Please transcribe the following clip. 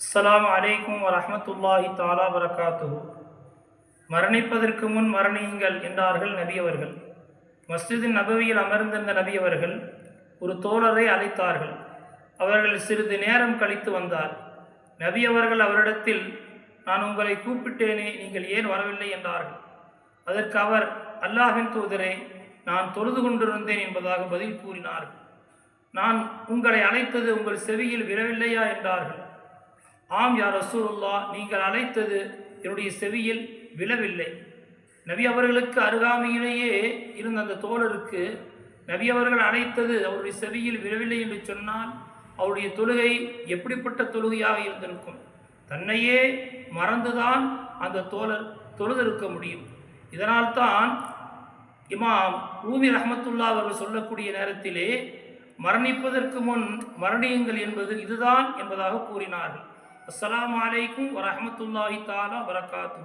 அஸ்லாம் அலைக்கும் வரமத்துல்லாஹி தாலா வரகாத்து மரணிப்பதற்கு முன் மரணியுங்கள் என்றார்கள் நபியவர்கள் மஸ்ஜிதின் நபவியில் அமர்ந்திருந்த நபியவர்கள் ஒரு தோழரை அழைத்தார்கள். அவர்கள் சிறிது நேரம் கழித்து வந்தார். நபி அவர்கள் அவரிடத்தில் நான் உங்களை கூப்பிட்டேனே நீங்கள் ஏன் வரவில்லை? என்றார்கள். அதற்கு அவர் அல்லாஹின் தூதரே நான் தொழுது கொண்டிருந்தேன் என்பதாக பதில் கூறினார்கள். நான் உங்களை அழைத்தது உங்கள் செவியில் விழவில்லையா? என்றார்கள். ஆம் யார் ரசூலுல்லா நீங்கள் அழைத்தது என்னுடைய செவியில் விழவில்லை. நபி அவர்களுக்கு அருகாமையிலேயே இருந்த அந்த தோழருக்கு நபி அவர்கள் அழைத்தது அவருடைய செவியில் விழவில்லை என்று சொன்னால் அவருடைய தொழுகை எப்படிப்பட்ட தொழுகையாக இருந்திருக்கும்? தன்னையே மறந்துதான் அந்த தோழர் தொழுதிருக்க முடியும். இதனால்தான் இமாம் ஊமி ரஹமத்துல்லா அவர்கள் சொல்லக்கூடிய நேரத்திலே மரணிப்பதற்கு முன் மரணியுங்கள் என்பது இதுதான் என்பதாக கூறினார்கள். அஸ்லாம் வலைக்கும் வரமத்துல்லாஹி தாலா வரகாத்து